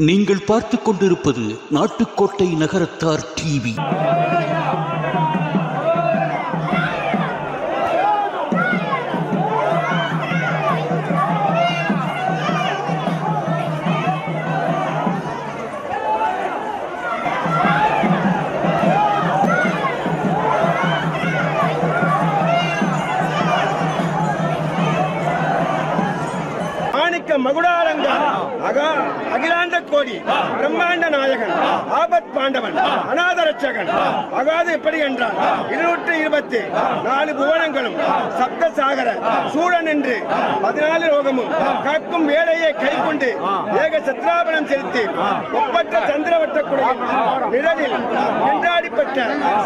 நீங்கள் பார்த்துக் கொண்டிருப்பது நாட்டுக்கோட்டை நகரத்தார் டிவி. அகிலாண்ட கோடி பிரம்மாண்ட நாயகன் ஆபத் பாண்டவன் அநாதரட்சகன். அகாது எப்படி என்றால் இருநூற்றி இருபத்தி நாலு புவனங்களும் சப்த சாகர சூழன் என்று பதினாலு ரோகமும் காக்கும் வேலையை கைக்கொண்டு ஏக சத்ராபனம் செலுத்தி ஒப்பற்ற சந்திரவட்ட குடையின் நிழலில் நின்றாடிப்பட்ட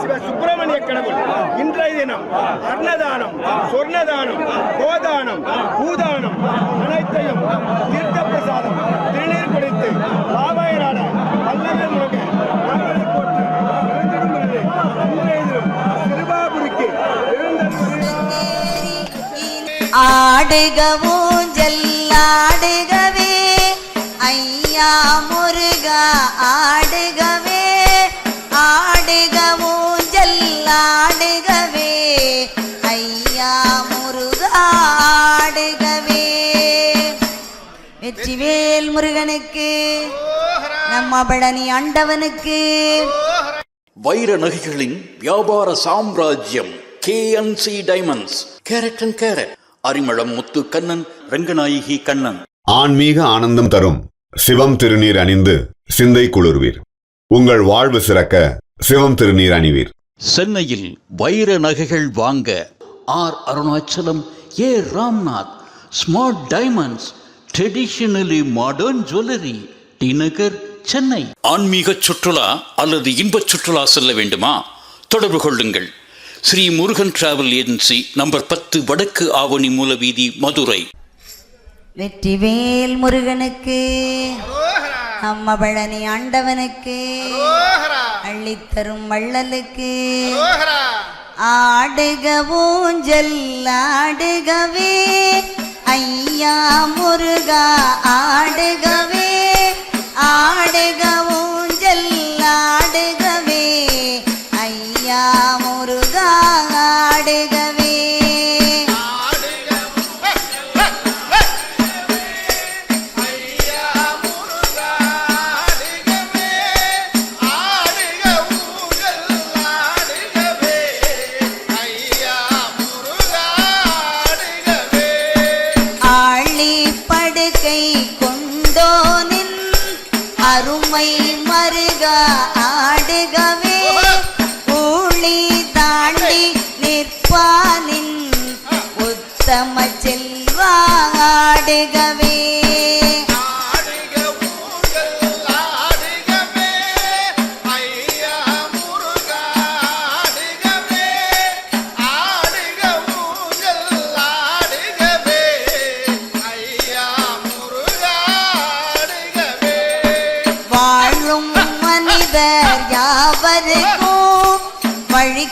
சிவ சுப்பிரமணிய கடவுள் இன்றைய தினம் அன்னதானம் சொர்ணதானம் கோதானம் பூதானம் அனைத்து ஆடுக ஊஞ்சல் ஐயா முருகா ஆடுகவே. ஆடுக ஊஞ்சல் ஐயா முருகா ஆடுகவே. வெற்றிவேல் முருகனுக்கு நம்ம பழனி ஆண்டவனுக்கு. வைர நகைகளின் வியாபார சாம்ராஜ்யம் KNC diamonds carat and carat Arimalam Muthu Kannan Ranganayaki Kannan. ஆன்மீக ஆனந்தம் தரும் சிவம் திருநீர் அணிந்து சிந்தை குளிர்வீர். உங்கள் வாழ்வு சிறக்க சிவம் திருநீர் அணிவீர். சென்னையில் வைர நகைகள் வாங்க R Arunachalam A Ramnath. Smart diamonds traditionally modern jewellery T Nagar Chennai. ஆன்மீக சுற்றுலா அல்லது இன்பச் சுற்றுலா செல்ல வேண்டுமா? தொடர்பு கொள்ளுங்கள். Sri Murugan travel agency number பத்து வடக்கு ஆவணி மூலவீதி மதுரை. வெற்றிவேல் முருகனுக்கு நம்ம பழனி ஆண்டவனுக்கு அள்ளித்தரும் வள்ளலுக்கு. ஆடுக ஊஞ்சல் ஆடுகவே. ஐயா முருகா ஆடுகவே. ஆடுக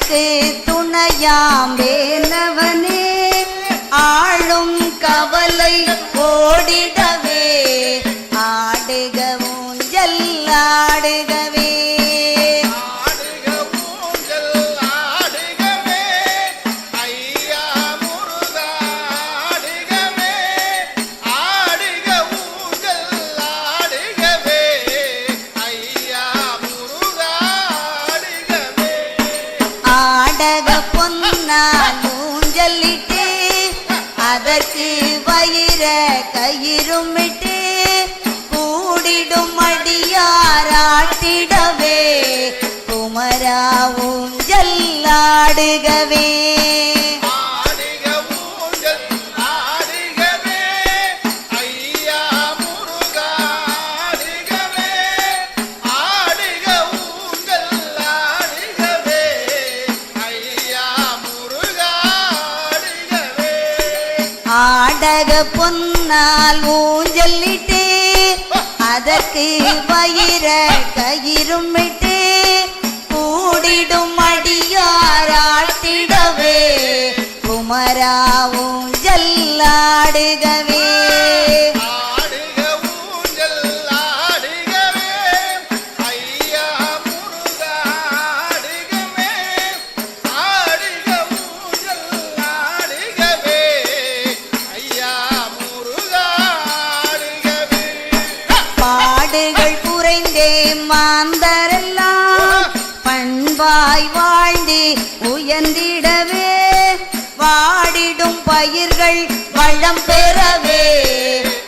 எனக்கு துணையாம் வேலவனே. ஆளும் கவலை ஓடிடவே. குமரா ஊஞ்சல் ஆடக பொன்னால் ஊஞ்சலிட்டு அதற்கு வயிற கயிறும் விட்டு ஓதிடும் அடியாராட்டிடவே குமராவும் ஜல்லாடுகவே. மாந்தர் வாய் வாழ்ந்து உயர்ந்திடவே வாடிடும் பயிர்கள் வளம் பெறவே.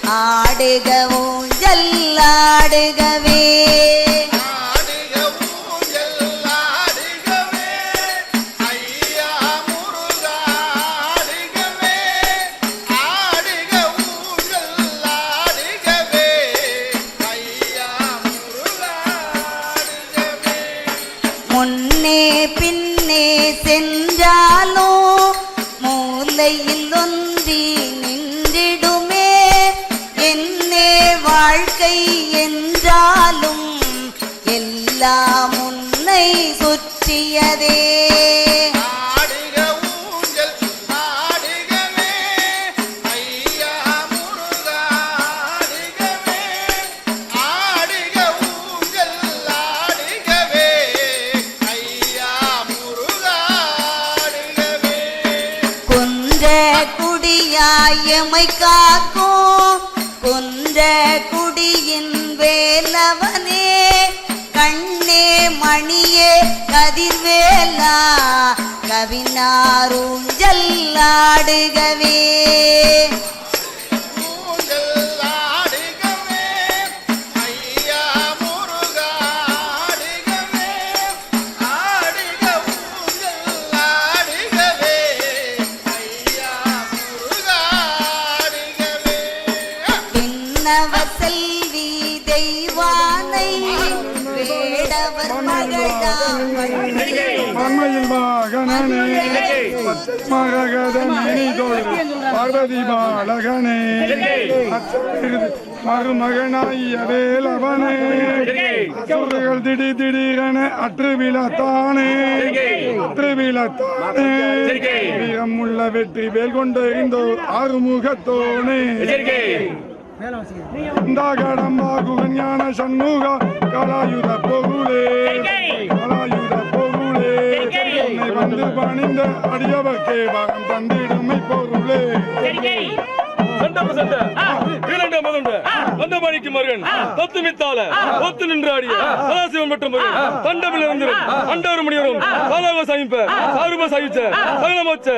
ஆடுக ஊஞ்சல் ஆடுகவே. நம்மை காக்கும் குன்ற குடியின் வேலவனே கண்ணே மணியே கதிர்வேலா கவினாரும் ஜல்லாடுகவே. மகனே மரகதனி பார்வதி பாலகனே மருமகனாய் வேலவனே அசுரர்கள் திடீர் திடீரென அற்று விழத்தானே. அற்று விழத்தானே. வீரமுள்ள வெற்றி வேல் கொண்டிருந்தோ ஆறுமுகத்தோனே. இந்தாகடம்பாகுகன் ஞான சண்முக கலாயுத பொருளே. கலாயுத பணிந்த அடியவர்க்கே வரம் தந்திடுமை பொருளே சண்டை. பிரசண்ட இரண்ட மகண்ட வந்தமாணிக்கு மருகன். தத்துமித்தால ஒத்து நின்றாடிய சதாசிவன் மற்றும் மருகன். தண்டமில் இருந்திரும் அண்டவரும் மணியரும் சாலாவ சாமிப்ப. சாருப சாயிச்ச சகலமோச்ச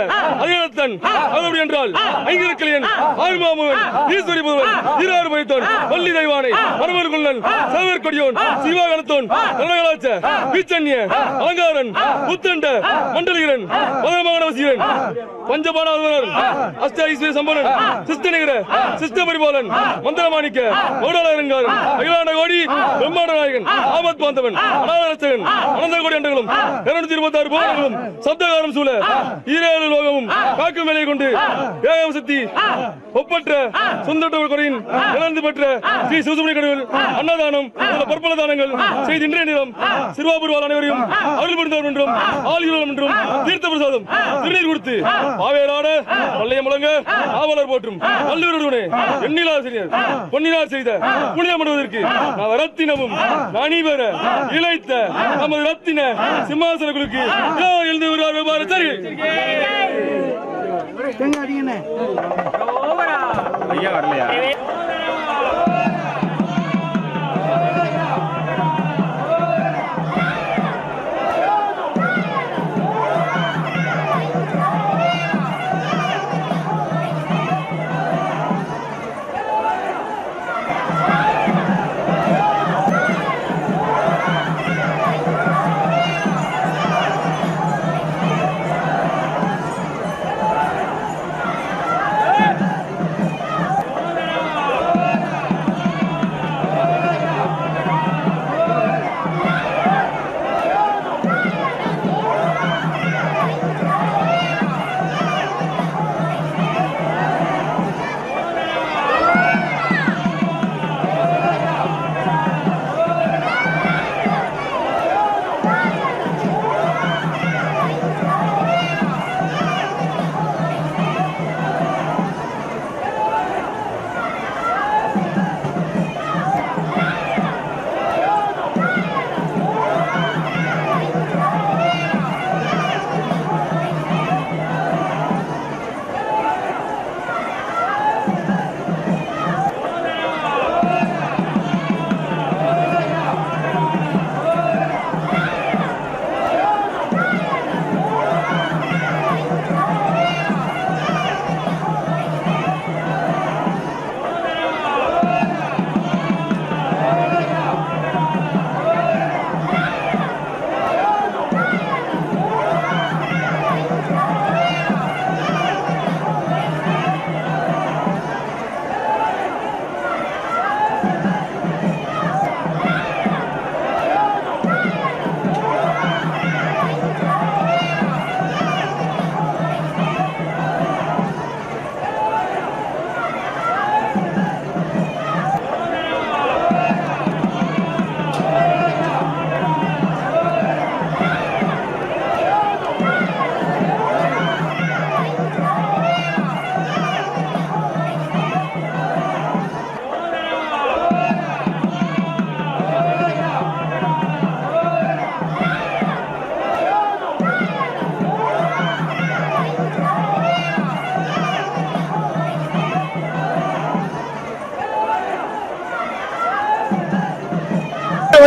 அதிகாரத்தன் அதபடி என்றால் ஐங்கிருக்கலையன் ஆறுமாமுவன் ஈஸ்வரி புதவன் ஈராறு பைத்தோன் வள்ளி தெய்வானை. மரபர் குள்ளன். சேவர் கொடியோன். சிவாகணத்தோன் கனகலாச்ச பீச்சன்ய அலங்காரன். புத்தண்ட. மண்டலிகரன். மதமகன வசீரன் பஞ்சபாணாதனர் அஷ்ட ஐஸ்வர்ய சம்பனன் சிஸ்தனிகர சிஸ்த பரிபாலன் மந்திரமாணிக்க மௌடாளரங்காரன் அகிலாண்ட கோடி பிரம்மாண்ட நாயகன் ஆபத் பாந்தவன் அனாதரசகன் அனந்த கோடி அண்டங்களும் இருநூத்தி இருபத்தி ஆறு புவனங்களும் சப்தகாரம் சூழ ஈரேழு லோகமும் காக்கும் வேலையை கொண்டு ஏகம் சக்தி ஒப்பற்ற சுந்தரத்தவர் குறையின் இழந்து பெற்ற ஸ்ரீ சிவசுமணி கடவுள் அன்னதானம் பற்பல தானங்கள் செய்து இன்றைய நிலம் சிறுவாபுரிவால் அனைவரையும் அருள் புரிந்தவர் என்றும் ஆளுநர் என்றும் தீர்த்த பிரசாதம் திருநீர் கொடுத்து பாவேரான பள்ளைய முழங்கு ஆவலர் போற்றும் வல்லுவருடனே எண்ணிலாசிரியர் பொன்னிலார் செய்த புனிதம் அடைவதற்கு நான் ரத்தினமும் அணிவர இழைத்த நமது ரத்தின சிம்மாசன குழுக்கு எழுந்து வருவார் சரி. ஐயா வரலையா?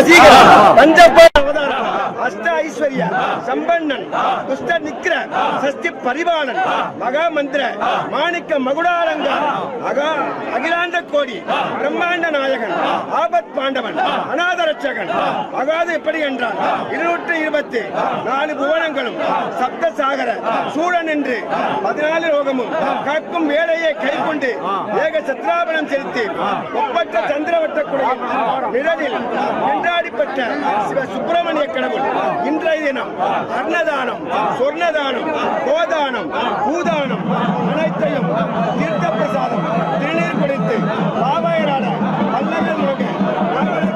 வசீகரன் பஞ்சப்ப. அஷ்ட ஐஸ்வர்ய. சம்பன்னன் துஷ்ட நிக்கிர சஷ்டி பரிபாலன் மகா மந்திர மாணிக்க மகுடாலங்க அகா அகிலாண்ட கோடி பிரம்மாண்ட நாயகன் ஆபத் பாண்டவன் அநாதரட்சகன் அகாது எப்படி என்றால் இருநூற்றி இருபத்தி நாலு புவனங்களும் சப்த சாகர சூழன் என்று பதினாலு ரோகமும் காக்கும் வேலையை கை ஏக சத்ராபனம் செலுத்தி ஒப்பற்ற சந்திரவட்ட குடையில் நிழலில் நின்றாடிப்பட்ட சிவ சுப்பிரமணிய கடவுள் இன்றைய தினம். அன்னதானம் சொர்ணதானம் கோதானம் பூதானம் அனைத்தையும் தீர்த்த பிரசாதம் திருநீர் குடித்து பாபாயராட பல்லவர் மோக நாங்கள்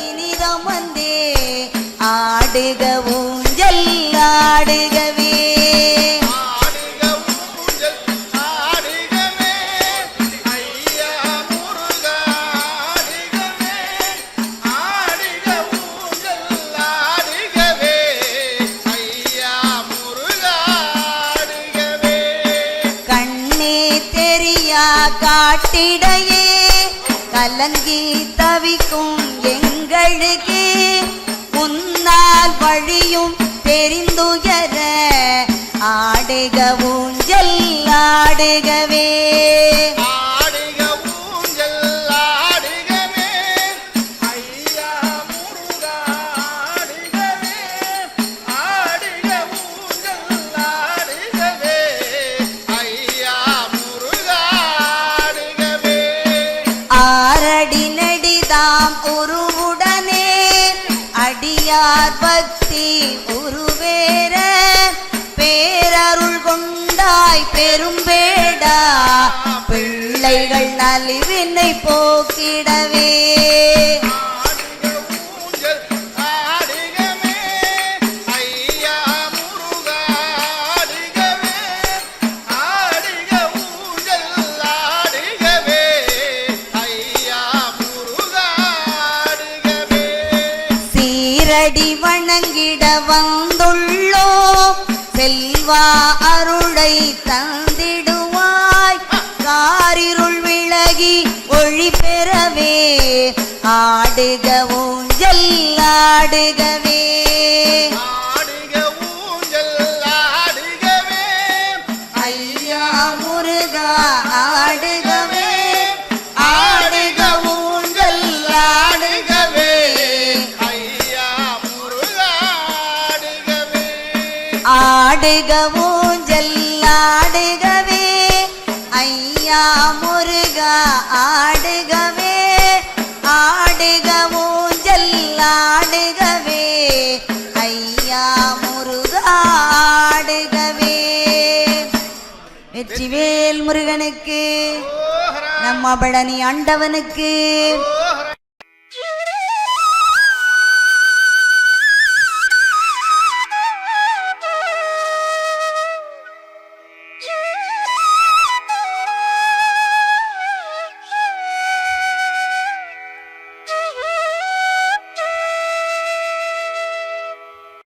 இனிதம் வந்தே ஆடுக ஊஞ்சல் ஆடுக கலங்கி தவிக்கும் எங்களுக்கே முன்னால் வழியும் தெரிந்துயர ஆடுக ஊஞ்சல் ஆடுகவே. நெடிதாம் உருவுடனே. அடியார் பக்தி உருவேற. பேரருள் கொண்டாய் பெரும்பேடா பிள்ளைகள் நலிவினை போக்கிடவே. வணங்கிட வந்துள்ளோ செல்வா அருளை தந்திடுவாய். காரிருள் விலகி ஒளி பெறவே ஆடுக ஊஞ்சல் ஆடுகவே. ஆடுக ஐயா முருகா ஆடுக ஆடுகவே வெற்றிவேல் முருகனுக்கு நம்ம பழனி ஆண்டவனுக்கு ஓ